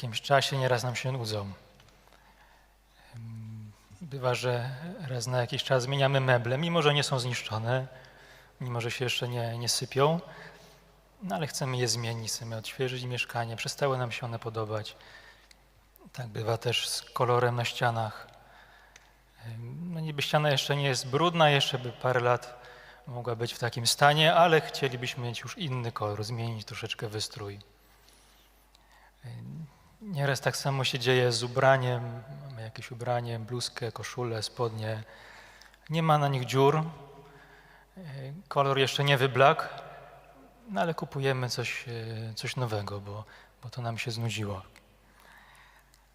jakimś czasie nieraz nam się nudzą. Bywa, że raz na jakiś czas zmieniamy meble, mimo że nie są zniszczone, mimo że się jeszcze nie, nie sypią, no ale chcemy je zmienić, chcemy odświeżyć mieszkanie, przestały nam się one podobać. Tak bywa też z kolorem na ścianach. No niby ściana jeszcze nie jest brudna, jeszcze by parę lat mogła być w takim stanie, ale chcielibyśmy mieć już inny kolor, zmienić troszeczkę wystrój. Nieraz tak samo się dzieje z ubraniem. Mamy jakieś ubranie, bluzkę, koszulę, spodnie. Nie ma na nich dziur. Kolor jeszcze nie wyblakł, no ale kupujemy coś, e, coś nowego, bo, bo to nam się znudziło.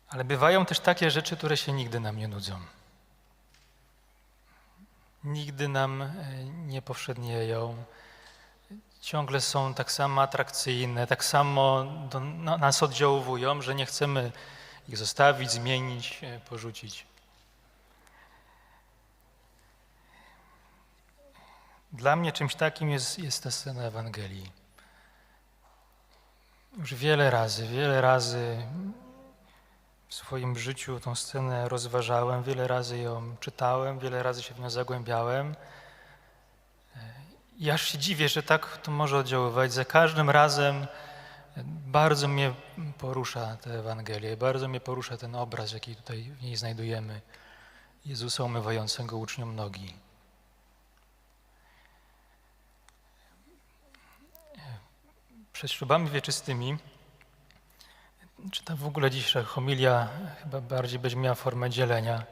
Ale bywają też takie rzeczy, które się nigdy nam nie nudzą. Nigdy nam e, nie powszednieją. Ciągle są tak samo atrakcyjne, tak samo do, na, nas oddziałują, że nie chcemy ich zostawić, zmienić, e, porzucić. Dla mnie czymś takim jest, jest ta scena Ewangelii. Już wiele razy, wiele razy w swoim życiu tą scenę rozważałem, wiele razy ją czytałem, wiele razy się w nią zagłębiałem. I aż się dziwię, że tak to może oddziaływać. Za każdym razem bardzo mnie porusza ta Ewangelia, bardzo mnie porusza ten obraz, jaki tutaj w niej znajdujemy. Jezusa umywającego uczniom nogi. Przed ślubami wieczystymi, czy ta w ogóle dzisiejsza homilia chyba bardziej będzie miała formę dzielenia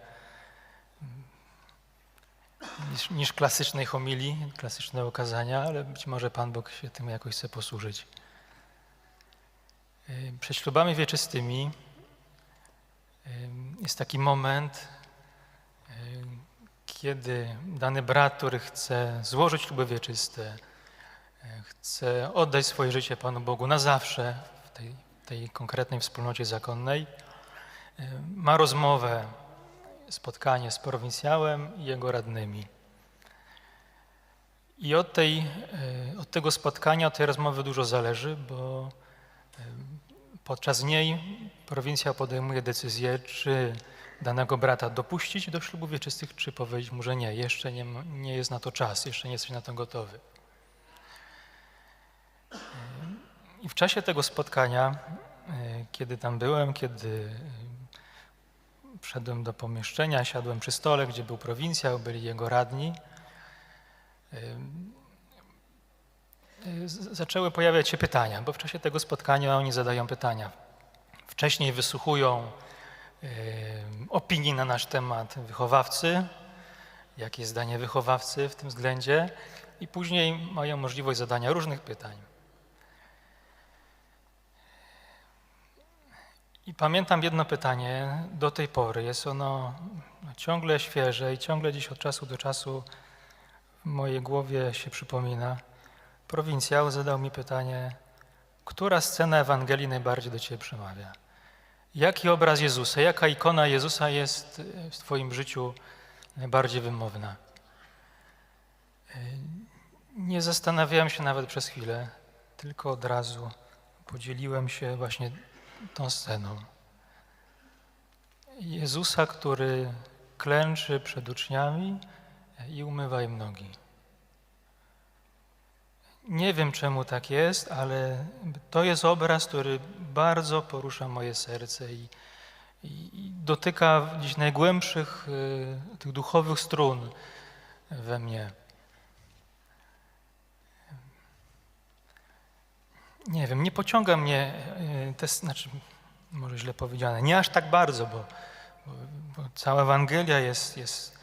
niż, niż klasycznej homilii, klasycznego kazania, ale być może Pan Bóg się tym jakoś chce posłużyć. Przed ślubami wieczystymi jest taki moment, kiedy dany brat, który chce złożyć śluby wieczyste, chce oddać swoje życie Panu Bogu na zawsze w tej, tej konkretnej wspólnocie zakonnej, ma rozmowę, spotkanie z prowincjałem i jego radnymi. I od, tej, od tego spotkania, od tej rozmowy dużo zależy, bo podczas niej prowincja podejmuje decyzję, czy danego brata dopuścić do ślubu wieczystych, czy powiedzieć mu, że nie, jeszcze nie, nie jest na to czas, jeszcze nie jesteś na to gotowy. I w czasie tego spotkania, kiedy tam byłem, kiedy wszedłem do pomieszczenia, siadłem przy stole, gdzie był prowincjał, byli jego radni, zaczęły pojawiać się pytania, bo w czasie tego spotkania oni zadają pytania. Wcześniej wysłuchują opinii na nasz temat wychowawcy, jakie jest zdanie wychowawcy w tym względzie, i później mają możliwość zadania różnych pytań. I pamiętam jedno pytanie do tej pory. Jest ono ciągle świeże i ciągle dziś od czasu do czasu w mojej głowie się przypomina. Prowincjał zadał mi pytanie, która scena Ewangelii najbardziej do Ciebie przemawia? Jaki obraz Jezusa, jaka ikona Jezusa jest w Twoim życiu najbardziej wymowna? Nie zastanawiałem się nawet przez chwilę, tylko od razu podzieliłem się właśnie tą sceną. Jezusa, który klęczy przed uczniami i umywa im nogi. Nie wiem, czemu tak jest, ale to jest obraz, który bardzo porusza moje serce i, i, dotyka gdzieś najgłębszych y, tych duchowych strun we mnie. Nie wiem, nie pociąga mnie, y, te, znaczy, może źle powiedziane, nie aż tak bardzo, bo, bo, bo cała Ewangelia jest, jest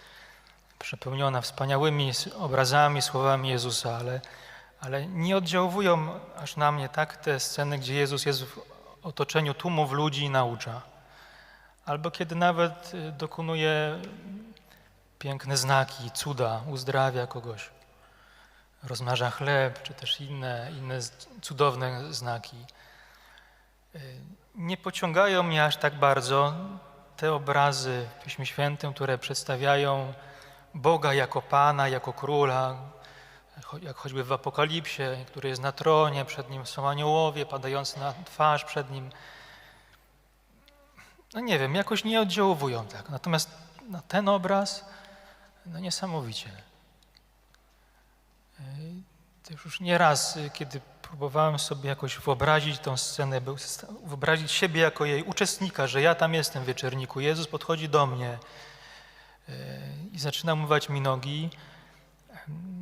przepełniona wspaniałymi obrazami, słowami Jezusa, ale, ale nie oddziałują aż na mnie tak te sceny, gdzie Jezus jest w otoczeniu tłumów ludzi i naucza. Albo kiedy nawet y, dokonuje piękne znaki, cuda, uzdrawia kogoś rozmnaża chleb, czy też inne, inne cudowne znaki. Nie pociągają mnie aż tak bardzo te obrazy w Piśmie Świętym, które przedstawiają Boga jako Pana, jako Króla, jak choćby w Apokalipsie, który jest na tronie, przed nim są aniołowie padający na twarz przed nim. No nie wiem, jakoś nie oddziałowują tak. Natomiast no, ten obraz, no niesamowicie. Yy, Też już nie raz, y, kiedy próbowałem sobie jakoś wyobrazić tą scenę, wyobrazić siebie jako jej uczestnika, że ja tam jestem w wieczorniku. Jezus podchodzi do mnie yy, i zaczyna umywać mi nogi.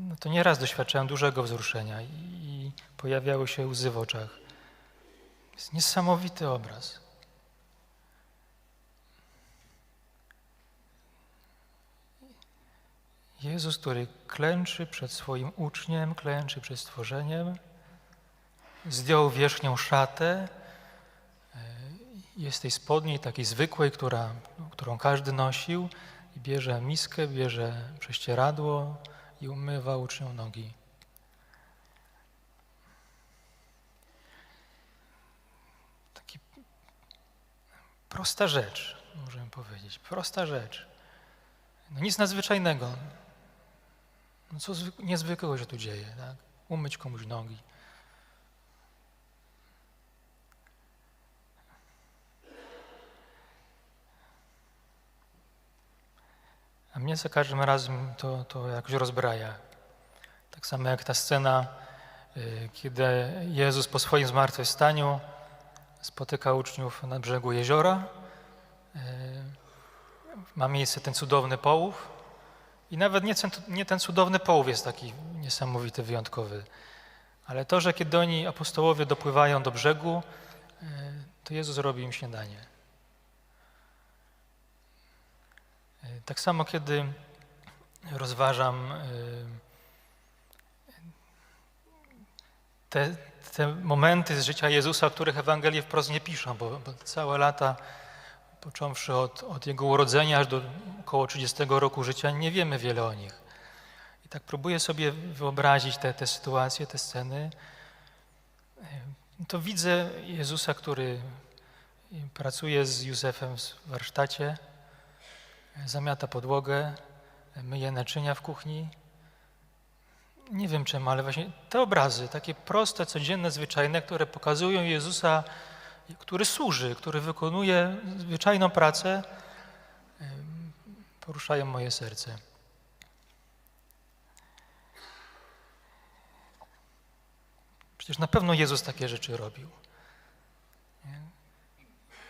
No to nieraz doświadczałem dużego wzruszenia i pojawiały się łzy w oczach. Jest niesamowity obraz. Jezus, który klęczy przed swoim uczniem, klęczy przed stworzeniem, zdjął wierzchnią szatę, e, jest tej spodniej takiej zwykłej, która, którą każdy nosił i bierze miskę, bierze prześcieradło i umywa uczniom nogi. Taki prosta rzecz, możemy powiedzieć, prosta rzecz. No nic nadzwyczajnego. No co zwyk- niezwykłego się tu dzieje, tak? Umyć komuś nogi. A mnie za każdym razem to, to jakoś rozbraja. Tak samo jak ta scena, y, kiedy Jezus po swoim zmartwychwstaniu spotyka uczniów na brzegu jeziora. Y, Ma miejsce ten cudowny połów. I nawet nie ten, nie ten cudowny połów jest taki niesamowity, wyjątkowy. Ale to, że kiedy oni, apostołowie, dopływają do brzegu, y, to Jezus robi im śniadanie. Y, Tak samo, kiedy rozważam y, te, te momenty z życia Jezusa, o których Ewangelie wprost nie piszą, bo, bo całe lata, począwszy od, od Jego urodzenia aż do około 30 roku życia, nie wiemy wiele o nich. I tak próbuję sobie wyobrazić te, te sytuacje, te sceny. To widzę Jezusa, który pracuje z Józefem w warsztacie, zamiata podłogę, myje naczynia w kuchni. Nie wiem czemu, ale właśnie te obrazy, takie proste, codzienne, zwyczajne, które pokazują Jezusa, który służy, który wykonuje zwyczajną pracę, poruszają moje serce. Przecież na pewno Jezus takie rzeczy robił.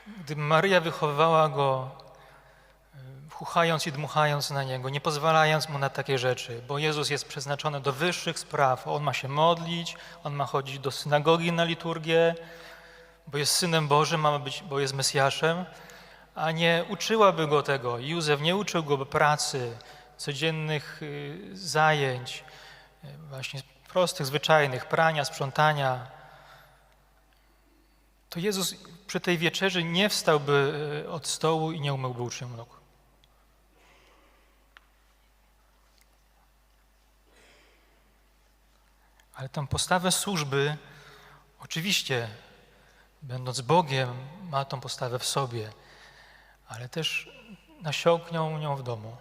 Gdy Maryja wychowywała go chuchając i dmuchając na niego, nie pozwalając mu na takie rzeczy, bo Jezus jest przeznaczony do wyższych spraw. On ma się modlić, on ma chodzić do synagogi na liturgię, bo jest synem Bożym, ma być, bo jest Mesjaszem, a nie uczyłaby go tego. Józef nie uczył go pracy, codziennych y, zajęć, y, właśnie prostych, zwyczajnych, prania, sprzątania. To Jezus przy tej wieczerzy nie wstałby y, od stołu i nie umyłby uczniom nóg. Ale tę postawę służby, oczywiście, będąc Bogiem, ma tą postawę w sobie, ale też nasiąknią nią w domu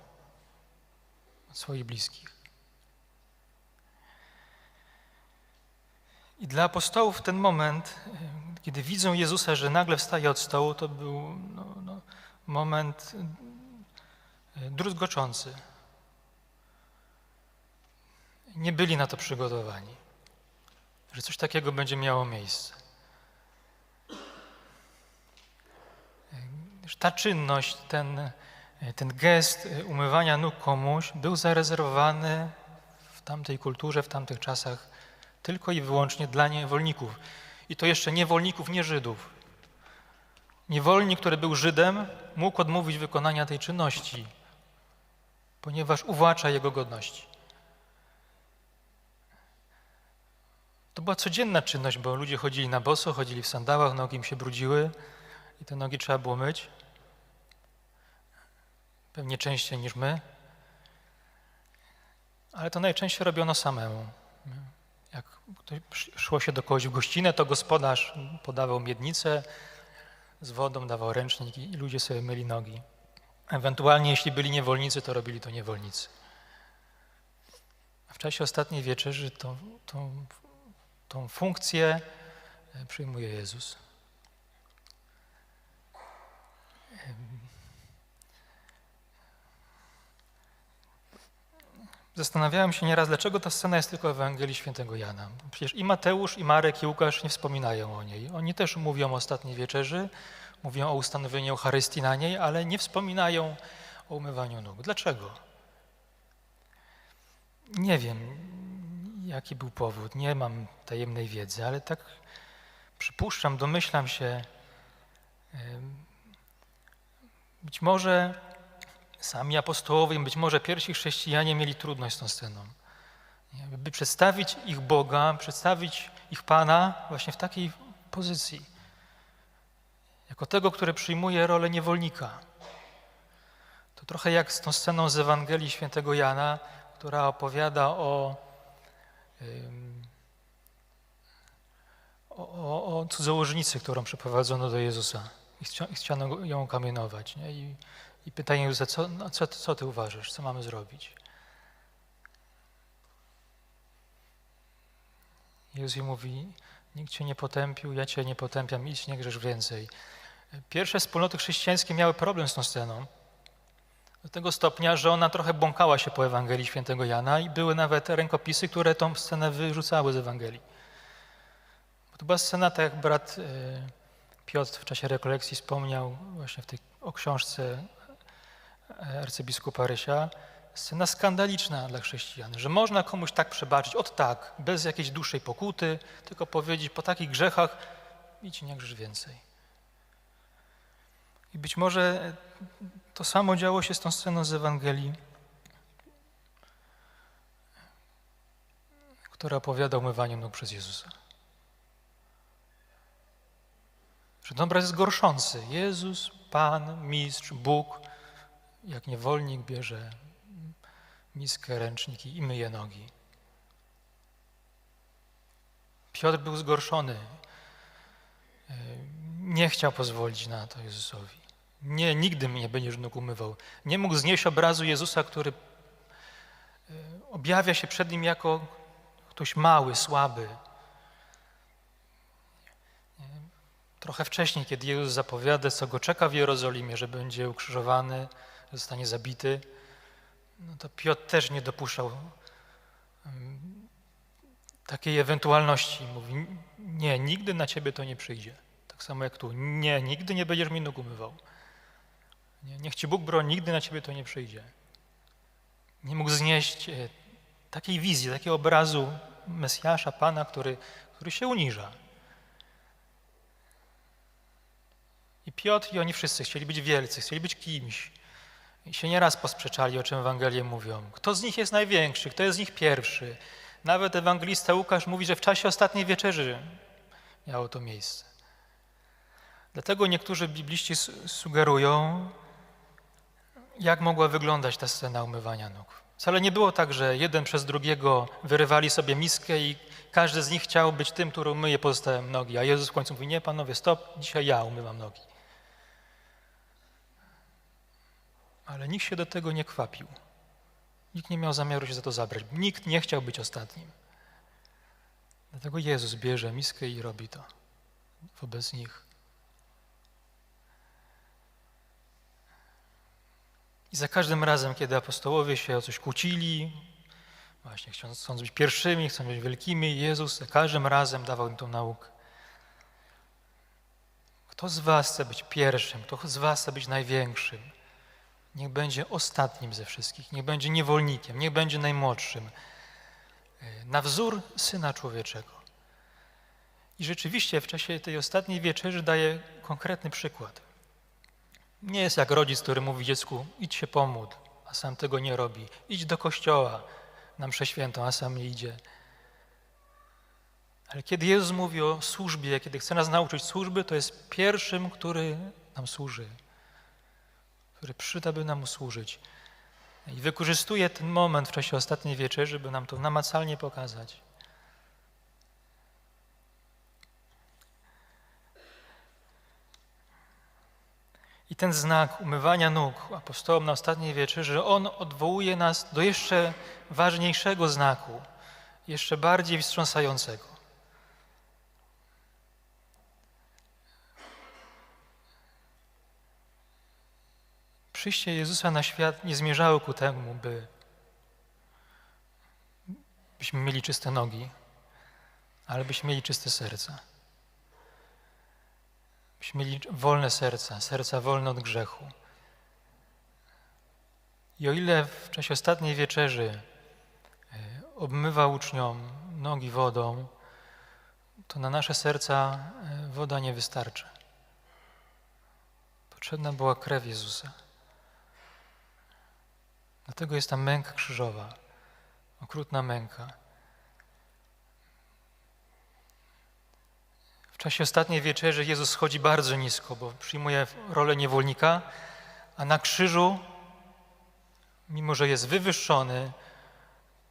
od swoich bliskich. I dla apostołów ten moment, kiedy widzą Jezusa, że nagle wstaje od stołu, to był no, no, moment y, druzgoczący. Nie byli na to przygotowani że coś takiego będzie miało miejsce. Ta czynność, ten, ten gest umywania nóg komuś był zarezerwowany w tamtej kulturze, w tamtych czasach tylko i wyłącznie dla niewolników. I to jeszcze niewolników, nie Żydów. Niewolnik, który był Żydem, mógł odmówić wykonania tej czynności, ponieważ uwłacza jego godności. To była codzienna czynność, bo ludzie chodzili na boso, chodzili w sandałach, nogi im się brudziły i te nogi trzeba było myć. Pewnie częściej niż my. Ale to najczęściej robiono samemu. Jak szło się do kogoś w gościnę, to gospodarz podawał miednicę z wodą, dawał ręcznik i ludzie sobie myli nogi. Ewentualnie, jeśli byli niewolnicy, to robili to niewolnicy. w czasie ostatniej wieczerzy tą, tą, tą funkcję e, przyjmuje Jezus. Zastanawiałem się nieraz, dlaczego ta scena jest tylko w Ewangelii Świętego Jana. Przecież i Mateusz, i Marek, i Łukasz nie wspominają o niej. Oni też mówią o ostatniej wieczerzy, mówią o ustanowieniu Eucharystii na niej, ale nie wspominają o umywaniu nóg. Dlaczego? Nie wiem, jaki był powód, nie mam tajemnej wiedzy, ale tak przypuszczam, domyślam się, być może sami apostołowie, być może pierwsi chrześcijanie mieli trudność z tą sceną. By przedstawić ich Boga, przedstawić ich Pana właśnie w takiej pozycji. Jako tego, który przyjmuje rolę niewolnika. To trochę jak z tą sceną z Ewangelii Świętego Jana, która opowiada o, o, o cudzołożnicy, którą przeprowadzono do Jezusa i chciano ją kamienować. Nie? I, i pytanie Jezusa, co, no co, co ty uważasz, co mamy zrobić? Jezus mówi, nikt cię nie potępił, ja cię nie potępiam, idź, nie grzesz więcej. Pierwsze wspólnoty chrześcijańskie miały problem z tą sceną, do tego stopnia, że ona trochę błąkała się po Ewangelii Świętego Jana i były nawet rękopisy, które tą scenę wyrzucały z Ewangelii. Bo to była scena, tak jak brat e, Piotr w czasie rekolekcji wspomniał właśnie w tej, o książce arcybiskupa Rysia, scena skandaliczna dla chrześcijan, że można komuś tak przebaczyć, od tak, bez jakiejś dłuższej pokuty, tylko powiedzieć po takich grzechach idź nie grzesz więcej. I być może to samo działo się z tą sceną z Ewangelii, która opowiada o umywaniu nóg przez Jezusa. Że ten obraz jest gorszący. Jezus, Pan, Mistrz, Bóg, jak niewolnik bierze miskę, ręczniki i myje nogi. Piotr był zgorszony. Nie chciał pozwolić na to Jezusowi. Nie, nigdy mnie będziesz nóg umywał. Nie mógł znieść obrazu Jezusa, który e, objawia się przed nim jako ktoś mały, słaby. Trochę wcześniej, kiedy Jezus zapowiada, co go czeka w Jerozolimie, że będzie ukrzyżowany, zostanie zabity, no to Piotr też nie dopuszczał takiej ewentualności. Mówi, nie, nigdy na ciebie to nie przyjdzie. Tak samo jak tu. Nie, nigdy nie będziesz mi nóg umywał. Nie, niech Ci Bóg broni, nigdy na Ciebie to nie przyjdzie. Nie mógł znieść e, takiej wizji, takiego obrazu Mesjasza, Pana, który, który się uniża. I Piotr i oni wszyscy chcieli być wielcy, chcieli być kimś. I się nieraz posprzeczali, o czym Ewangelie mówią. Kto z nich jest największy, kto jest z nich pierwszy. Nawet ewangelista Łukasz mówi, że w czasie ostatniej wieczerzy miało to miejsce. Dlatego niektórzy bibliści sugerują, jak mogła wyglądać ta scena umywania nóg. Wcale nie było tak, że jeden przez drugiego wyrywali sobie miskę i każdy z nich chciał być tym, który umyje pozostałe nogi, a Jezus w końcu mówi, nie panowie, stop, dzisiaj ja umywam nogi. Ale nikt się do tego nie kwapił. Nikt nie miał zamiaru się za to zabrać. Nikt nie chciał być ostatnim. Dlatego Jezus bierze miskę i robi to wobec nich. I za każdym razem, kiedy apostołowie się o coś kłócili, właśnie chcąc być pierwszymi, chcąc być wielkimi, Jezus za każdym razem dawał im tą naukę. Kto z was chce być pierwszym, kto z was chce być największym, niech będzie ostatnim ze wszystkich, niech będzie niewolnikiem, niech będzie najmłodszym, e, na wzór Syna Człowieczego. I rzeczywiście w czasie tej ostatniej wieczerzy daje konkretny przykład. Nie jest jak rodzic, który mówi dziecku, idź się pomódl, a sam tego nie robi. Idź do kościoła na mszę świętą, a sam nie idzie. Ale kiedy Jezus mówi o służbie, kiedy chce nas nauczyć służby, to jest pierwszym, który nam służy, który przyda, by nam służyć. I wykorzystuje ten moment w czasie ostatniej wieczerzy, żeby nam to namacalnie pokazać. I ten znak umywania nóg apostołom na ostatniej wieczerzy, on odwołuje nas do jeszcze ważniejszego znaku, jeszcze bardziej wstrząsającego. Przyjście Jezusa na świat nie zmierzało ku temu, by byśmy mieli czyste nogi, ale byśmy mieli czyste serca. Byśmy mieli wolne serca, serca wolne od grzechu. I o ile w czasie ostatniej wieczerzy e, obmywa uczniom nogi wodą, to na nasze serca e, woda nie wystarczy. Potrzebna była krew Jezusa. Dlatego jest ta męka krzyżowa, okrutna męka. W czasie ostatniej wieczerzy Jezus schodzi bardzo nisko, bo przyjmuje rolę niewolnika, a na krzyżu, mimo że jest wywyższony,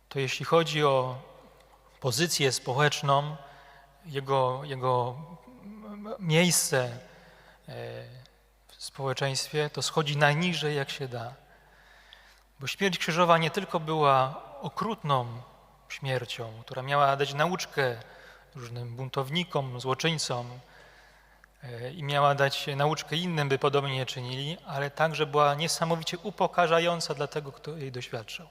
to jeśli chodzi o pozycję społeczną, jego, jego miejsce e, w społeczeństwie, to schodzi najniżej jak się da. Bo śmierć krzyżowa nie tylko była okrutną śmiercią, która miała dać nauczkę różnym buntownikom, złoczyńcom e, i miała dać nauczkę innym, by podobnie nie czynili, ale także była niesamowicie upokarzająca dla tego, kto jej doświadczał.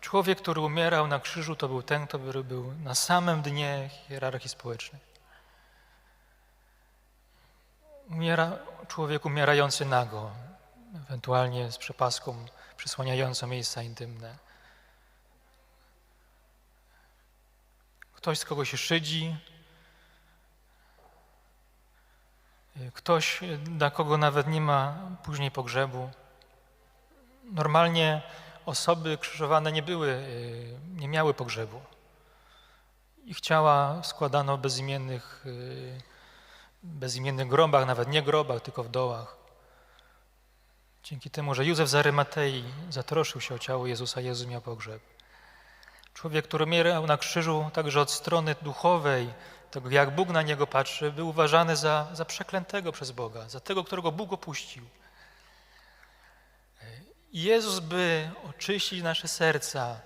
Człowiek, który umierał na krzyżu, to był ten, który był na samym dnie hierarchii społecznej. Umiera, człowiek umierający nago, ewentualnie z przepaską przysłaniającą miejsca intymne. Ktoś, z kogo się szydzi, ktoś, dla kogo nawet nie ma później pogrzebu. Normalnie osoby krzyżowane nie były, nie miały pogrzebu. Ich ciała składano bezimiennych, bezimiennych grobach, nawet nie grobach, tylko w dołach. Dzięki temu, że Józef z Arymatei zatroszył się o ciało Jezusa, Jezus miał pogrzeb. Człowiek, który umierał na krzyżu także od strony duchowej, tego jak Bóg na niego patrzy, był uważany za, za przeklętego przez Boga, za tego, którego Bóg opuścił. Jezus, by oczyścić nasze serca,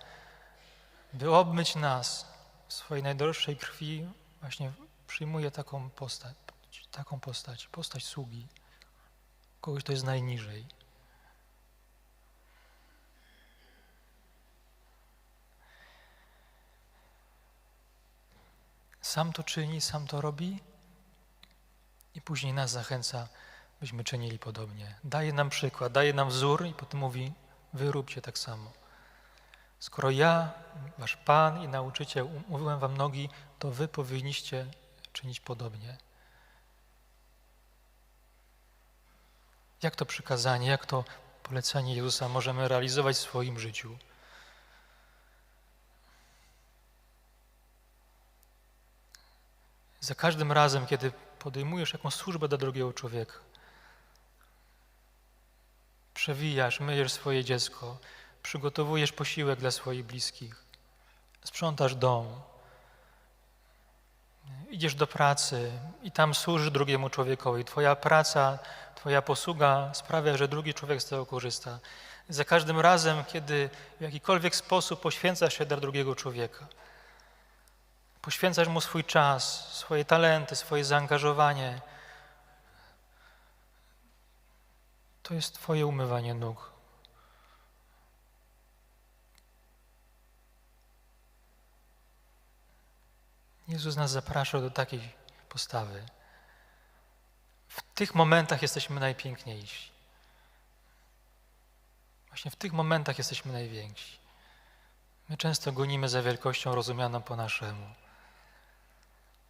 by obmyć nas w swojej najdroższej krwi, właśnie przyjmuje taką postać, taką postać, postać sługi, kogoś, kto jest najniżej. Sam to czyni, sam to robi i później nas zachęca, byśmy czynili podobnie. Daje nam przykład, daje nam wzór i potem mówi, wy róbcie tak samo. Skoro ja, wasz Pan i nauczyciel, mówiłem wam nogi, to wy powinniście czynić podobnie. Jak to przykazanie, jak to polecenie Jezusa możemy realizować w swoim życiu? Za każdym razem, kiedy podejmujesz jakąś służbę dla drugiego człowieka, przewijasz, myjesz swoje dziecko, przygotowujesz posiłek dla swoich bliskich, sprzątasz dom, idziesz do pracy i tam służysz drugiemu człowiekowi. Twoja praca, Twoja posługa sprawia, że drugi człowiek z tego korzysta. Za każdym razem, kiedy w jakikolwiek sposób poświęcasz się dla drugiego człowieka, poświęcasz mu swój czas, swoje talenty, swoje zaangażowanie, to jest Twoje umywanie nóg. Jezus nas zaprasza do takiej postawy. W tych momentach jesteśmy najpiękniejsi. Właśnie w tych momentach jesteśmy najwięksi. My często gonimy za wielkością rozumianą po naszemu.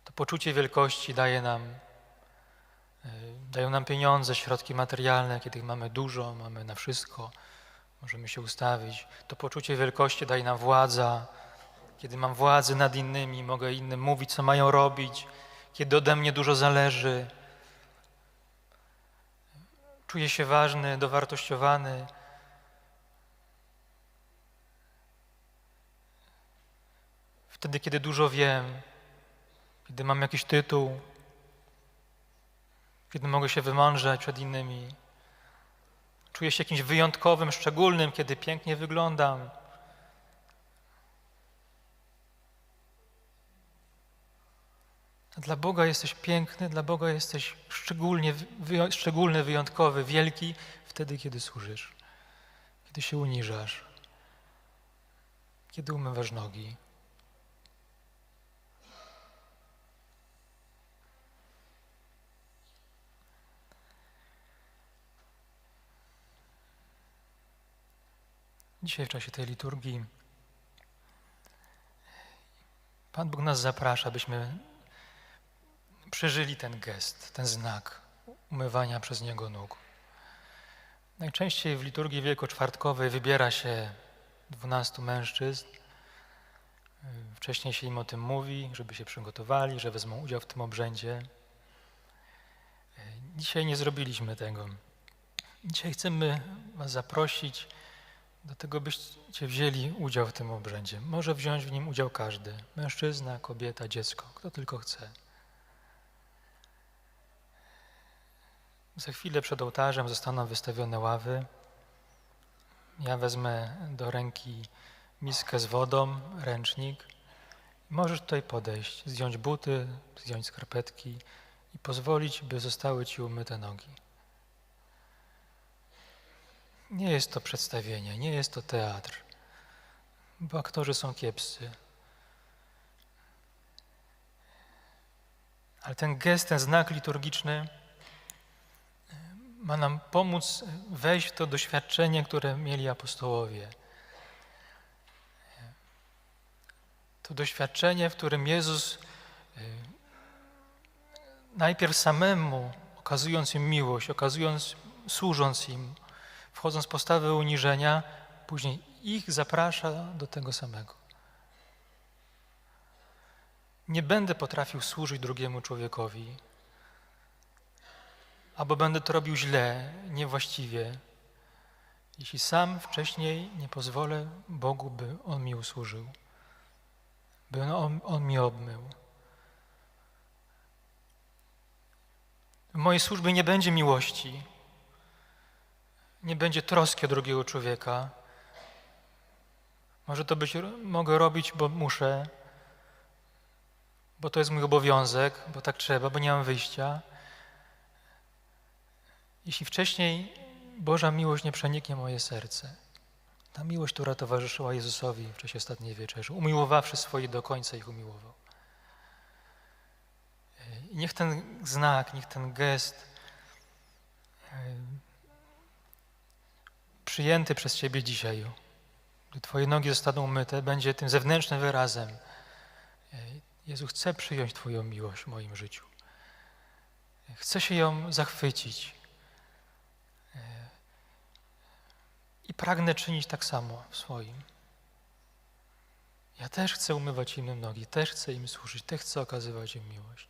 To poczucie wielkości daje nam, e, dają nam pieniądze, środki materialne, kiedy mamy dużo, mamy na wszystko, możemy się ustawić. To poczucie wielkości daje nam władza, kiedy mam władzę nad innymi, mogę innym mówić, co mają robić, kiedy ode mnie dużo zależy. Czuję się ważny, dowartościowany. Wtedy, kiedy dużo wiem, kiedy mam jakiś tytuł, kiedy mogę się wymążać przed innymi. Czuję się jakimś wyjątkowym, szczególnym, kiedy pięknie wyglądam. Dla Boga jesteś piękny, dla Boga jesteś szczególnie, szczególny, wyjątkowy, wielki wtedy, kiedy służysz, kiedy się uniżasz, kiedy umywasz nogi. Dzisiaj w czasie tej liturgii Pan Bóg nas zaprasza, byśmy przeżyli ten gest, ten znak umywania przez Niego nóg. Najczęściej w liturgii wielkoczwartkowej wybiera się dwunastu mężczyzn. Wcześniej się im o tym mówi, żeby się przygotowali, że wezmą udział w tym obrzędzie. Dzisiaj nie zrobiliśmy tego. Dzisiaj chcemy Was zaprosić do tego, byście wzięli udział w tym obrzędzie. Może wziąć w nim udział każdy mężczyzna, kobieta, dziecko, kto tylko chce. Za chwilę przed ołtarzem zostaną wystawione ławy. Ja wezmę do ręki miskę z wodą, ręcznik. Możesz tutaj podejść, zdjąć buty, zdjąć skarpetki i pozwolić, by zostały ci umyte nogi. Nie jest to przedstawienie, nie jest to teatr, bo aktorzy są kiepscy. Ale ten gest, ten znak liturgiczny ma nam pomóc wejść w to doświadczenie, które mieli apostołowie. To doświadczenie, w którym Jezus najpierw samemu, okazując im miłość, okazując, służąc im, wchodząc w postawę uniżenia, później ich zaprasza do tego samego. Nie będę potrafił służyć drugiemu człowiekowi, albo będę to robił źle, niewłaściwie, jeśli sam wcześniej nie pozwolę Bogu, by On mi usłużył, by On, on mi obmył. W mojej służbie nie będzie miłości, nie będzie troski o drugiego człowieka. Może to być, mogę robić, bo muszę, bo to jest mój obowiązek, bo tak trzeba, bo nie mam wyjścia. Jeśli wcześniej Boża miłość nie przeniknie moje serce, ta miłość, która towarzyszyła Jezusowi w czasie ostatniej wieczerzy, umiłowawszy swoich do końca ich umiłował. I niech ten znak, niech ten gest przyjęty przez Ciebie dzisiaj, gdy Twoje nogi zostaną umyte, będzie tym zewnętrznym wyrazem. Jezu, chcę przyjąć Twoją miłość w moim życiu. Chcę się ją zachwycić. I pragnę czynić tak samo w swoim. Ja też chcę umywać innym nogi, też chcę im służyć, też chcę okazywać im miłość.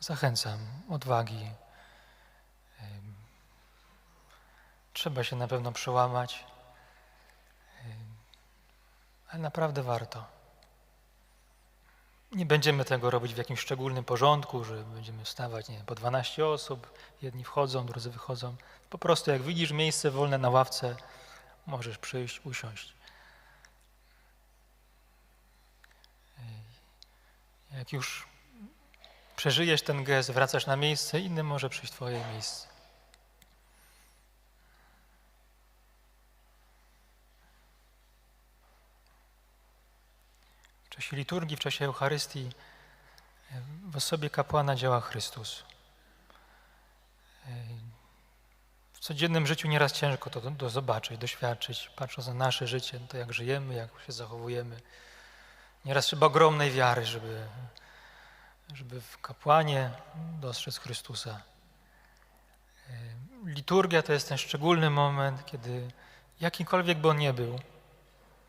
Zachęcam odwagi. Trzeba się na pewno przełamać, ale naprawdę warto. Nie będziemy tego robić w jakimś szczególnym porządku, że będziemy wstawać nie, po 12 osób, jedni wchodzą, drudzy wychodzą. Po prostu jak widzisz miejsce wolne na ławce, możesz przyjść, usiąść. Jak już przeżyjesz ten gest, wracasz na miejsce, inny może przyjść w Twoje miejsce. W czasie liturgii, w czasie Eucharystii w osobie kapłana działa Chrystus. W codziennym życiu nieraz ciężko to, to zobaczyć, doświadczyć, patrząc na nasze życie, to jak żyjemy, jak się zachowujemy. Nieraz trzeba ogromnej wiary, żeby żeby w kapłanie dostrzec Chrystusa. Liturgia to jest ten szczególny moment, kiedy jakikolwiek by on nie był,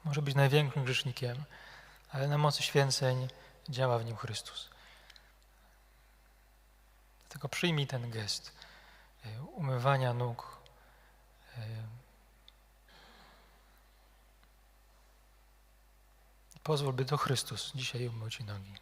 może być największym grzesznikiem, ale na mocy święceń działa w nim Chrystus. Dlatego przyjmij ten gest e, umywania nóg. E, pozwól, by to Chrystus dzisiaj umył Ci nogi.